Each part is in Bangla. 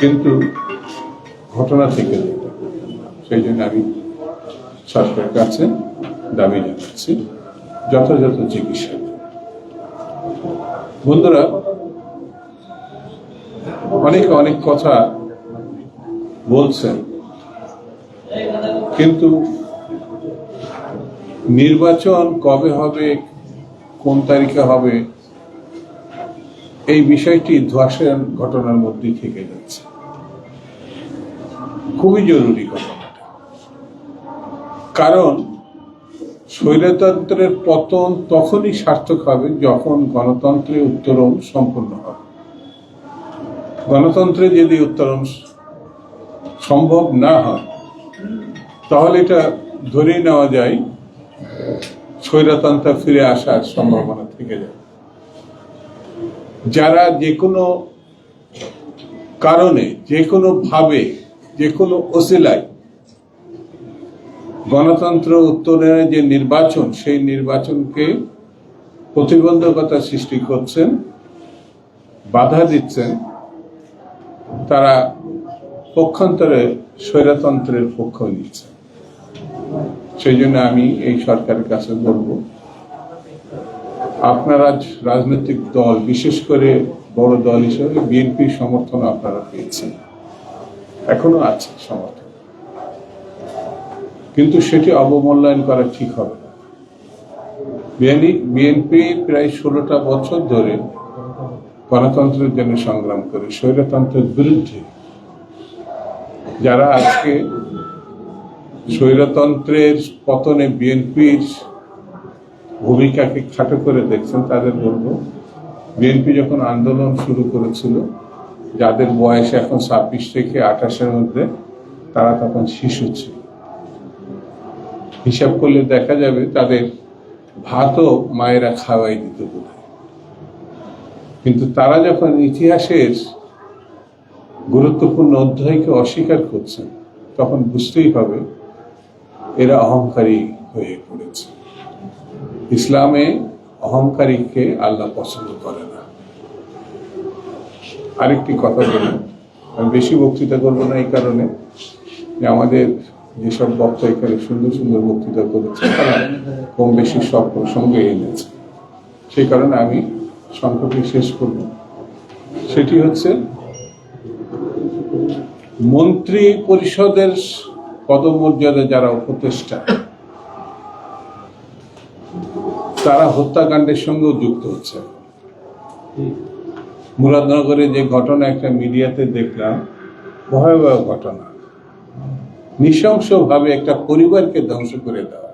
কিন্তু ঘটনা থেকে সেই জন্য আমি সরকারের কাছে দাবি জানাচ্ছি, যথাযথ চিকিৎসা। বন্ধুরা, অনেকে অনেক কথা বলছেন, কিন্তু নির্বাচন কবে হবে, কোন তারিখে হবে, এই বিষয়টি ধোয়াশার ঘটনার মধ্যেই থেকে যাচ্ছে। খুবই জরুরি ঘটনাটা কারণ স্বৈরতন্ত্রের পতন তখনই সার্থক হবে যখন গণতন্ত্রের উত্তরণ সম্পূর্ণ হবে। গণতন্ত্রে যদি উত্তরণ সম্ভব না হয়, তাহলে এটা ধরেই নেওয়া যায়, স্বৈরতন্ত্র ফিরে আসার সম্ভাবনা থেকে যায়। যারা যে কোনো কারণে যে কোনো ভাবে যে কোনো ওসিলায় গণতন্ত্র উত্তরণের যে নির্বাচন, সেই নির্বাচনকে প্রতিবন্ধকতা সৃষ্টি করছেন, বাধা দিচ্ছেন, তারা পক্ষান্তরে স্বৈরতন্ত্রের পক্ষ নিচ্ছে। সেই জন্য আমি এই সরকারের কাছে বলব, আপনারা রাজনৈতিক দল, বিশেষ করে বড় দল হিসেবে বিএনপির সমর্থন আপনারা পেয়েছেন। এখনও আছে সমর্থন। কিন্তু সেটি অবমূল্যায়ন করা ঠিক হবে বিএনপি প্রায় ষোলোটা বছর ধরে গণতন্ত্রের জন্য সংগ্রাম করে, স্বৈরতন্ত্রের বিরুদ্ধে। যারা আজকে স্বৈরতন্ত্রের পতনে বিএনপির ভূমিকাকে খাটো করে দেখছেন, তাদের বলব, বিএনপি যখন আন্দোলন শুরু করেছিল যাদের বয়স এখন ছাব্বিশ থেকে আঠাশের মধ্যে, তারা তখন শিশু ছিল। হিসাব করলে দেখা যাবে তাদের ভাতও মায়েরা খাওয়াই দিত বোধ কিন্তু তারা যখন ইতিহাসের গুরুত্বপূর্ণ অধ্যায়কে অস্বীকার করছেন, তখন বুঝতেই হবে এরা অহংকারী হয়ে পড়েছে। ইসলামে অহংকারীকে আল্লাহ পছন্দ করে না। আরেকটি কথা বলি। আমি বেশি বক্তৃতা করব না এই কারণে যে আমাদের যেসব বক্তা এখানে সুন্দর সুন্দর বক্তৃতা করেছে, তারা কম বেশি সব প্রসঙ্গে এনেছে। সেই কারণে আমি সংক্ষেপে শেষ করব। সেটি হচ্ছে, মন্ত্রী পরিষদের পদমর্যাদা যারা উপদেষ্টা, তারা হত্যাকাণ্ডের সঙ্গেও যুক্ত হচ্ছে। মুরাদনগরে যে ঘটনা একটা মিডিয়াতে দেখলাম, ভয়াবহ ঘটনা। নৃশংসভাবে একটা পরিবারকে ধ্বংস করে দেওয়া।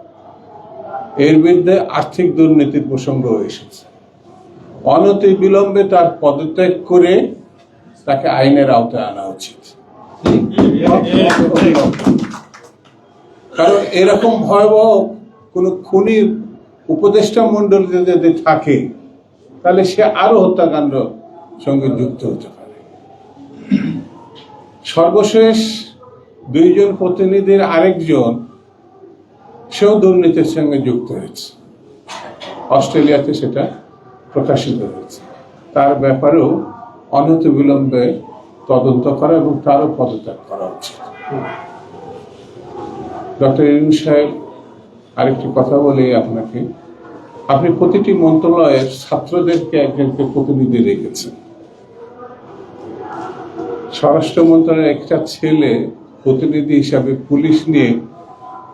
এর বিরুদ্ধে আর্থিক দুর্নীতির প্রসঙ্গ এসেছে। অনতি বিলম্বে তার পদত্যাগ করে তাকে আইনের আওতায় আনা উচিত। কারণ এরকম ভয়াবহ কোন খুনি উপদেষ্টা মন্ডল যদি থাকে, তাহলে সে আরও হত্যাকাণ্ড সঙ্গে যুক্ত হতে পারে। সর্বশেষ দুইজন প্রতিনিধির আরেকজন সেও দুর্নীতির সঙ্গে যুক্ত হয়েছে। অস্ট্রেলিয়াতে সেটা প্রকাশিত হয়েছে। তার ব্যাপারেও অনত বিলম্বে তদন্ত করা এবং তারও পদত্যাগ করা উচিত। ডক্টর ইউনুস সাহেব, আরেকটি কথা বলি আপনাকে। আপনি প্রতিটি মন্ত্রণালয়ের ছাত্রদেরকে একজনকে প্রতিনিধি রেখেছেন। স্বরাষ্ট্র মন্ত্রণালয়ের একটা ছেলে প্রতিনিধি হিসাবে পুলিশ নিয়ে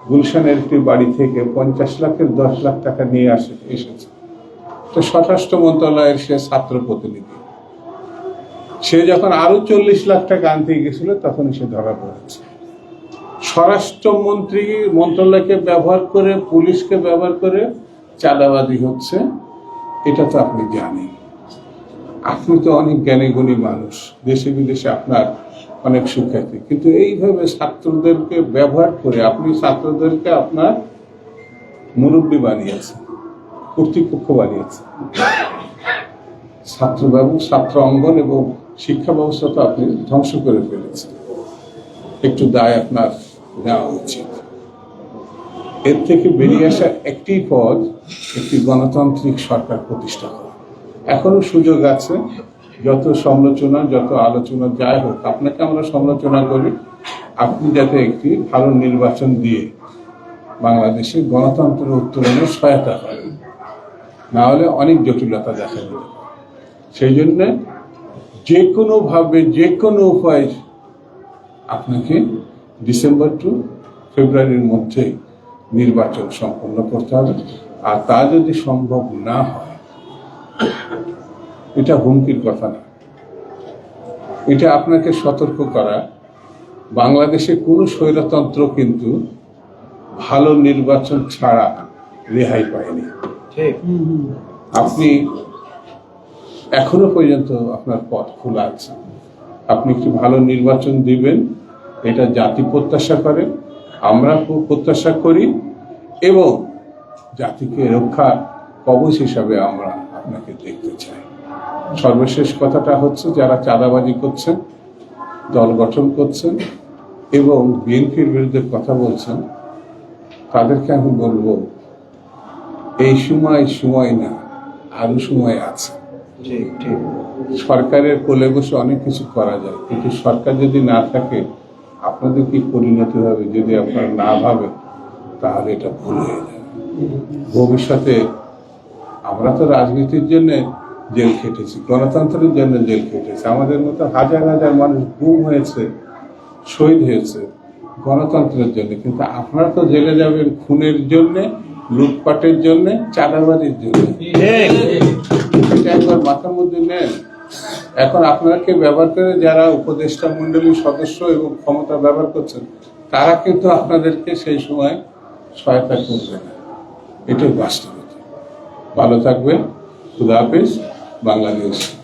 গুলশানের একটি বাড়ি থেকে পঞ্চাশ লাখের দশ লাখ টাকা নিয়ে আসে, এসেছে। তো স্বরাষ্ট্র মন্ত্রণালয়ের সে ছাত্র প্রতিনিধি। সে যখন আরও চল্লিশ লাখ টাকা আনতে গেছিল তখন সে ধরা পড়েছে। স্বরাষ্ট্রমন্ত্রী মন্ত্রণালয়কে ব্যবহার করে, পুলিশকে ব্যবহার করে চাঁদাবাদি হচ্ছে, এটা তো আপনি জানেন। আপনি তো অনেক জ্ঞানী গুণী মানুষ, দেশে বিদেশে আপনার অনেক সুখ্যাতি। কিন্তু এইভাবে ছাত্রদেরকে ব্যবহার করে আপনি ছাত্রদেরকে আপনার মুরব্বী বানিয়েছেন, কর্তৃপক্ষ বানিয়েছেন। ছাত্র ছাত্র অঙ্গন এবং শিক্ষা ব্যবস্থা তো আপনি ধ্বংস করে ফেলেছেন। একটু দায় আপনার নেওয়া উচিত। এর থেকে বেরিয়ে আসার একটি পদ একটি গণতান্ত্রিক সরকার প্রতিষ্ঠা করা। এখনও সুযোগ আছে, যত সমালোচনা, যত আলোচনা যাই হোক, আপনাকে আমরা সমালোচনা করি। আপনি যাতে একটি ভালো নির্বাচন দিয়ে বাংলাদেশে গণতন্ত্রের উত্তরণে সহায়তা করেন। না হলে অনেক জটিলতা দেখা পারে। সেই জন্য যে কোনোভাবে যে কোনো উপায় আপনাকে ডিসেম্বর টু ফেব্রুয়ারির মধ্যে নির্বাচন সম্পন্ন করতে হবে। আর তা যদি সম্ভব না হয় এটা হুমকির কথা না। এটা আপনাকে সতর্ক করা বাংলাদেশে কোনো স্বৈরতন্ত্র কিন্তু ভালো নির্বাচন ছাড়া রেহাই পায়নি। আপনি এখনও পর্যন্ত আপনার পথ খোলা আছে। আপনি একটি ভালো নির্বাচন দিবেন এটা জাতি প্রত্যাশা করে আমরা প্রত্যাশা করি এবং জাতিকে রক্ষা কবচ হিসাবে আমরা আপনাকে দেখতে চাই। সর্বশেষ কথাটা হচ্ছে যারা চাঁদাবাজি করছেন দল গঠন করছেন এবং বিএনপির বিরুদ্ধে কথা বলছেন তাদেরকে আমি বলব এই সময় সময় না আরও সময় আছে। সরকারের কোলে বসে অনেক কিছু করা যায় কিন্তু সরকার যদি না থাকে আপনাদের কি পরিণতি হবে? যদি আপনারা না ভাবেন তাহলে এটা ভুল হয়ে যাবে। ভবিষ্যতে আমরা তো রাজনীতির জন্য জেল খেটেছি গণতন্ত্রের জন্য জেল খেটেছি। আমাদের মতো হাজার হাজার মানুষ গুম হয়েছে শহীদ হয়েছে গণতন্ত্রের জন্য। কিন্তু আপনারা তো জেলে যাবেন খুনের জন্যে লুটপাটের জন্যে চাঁদাবাজির জন্য। এটা একবার মাথার মধ্যে নেন। এখন আপনাকে ব্যবহার করে যারা উপদেষ্টা মন্ডলীর সদস্য এবং ক্ষমতা ব্যবহার করছেন তারা কিন্তু আপনাদেরকে সেই সময় সহায়তা করবে না। এটাই বাস্তবতা। ভালো থাকবেন। খুদা হাফিজ। বাংলাদেশ।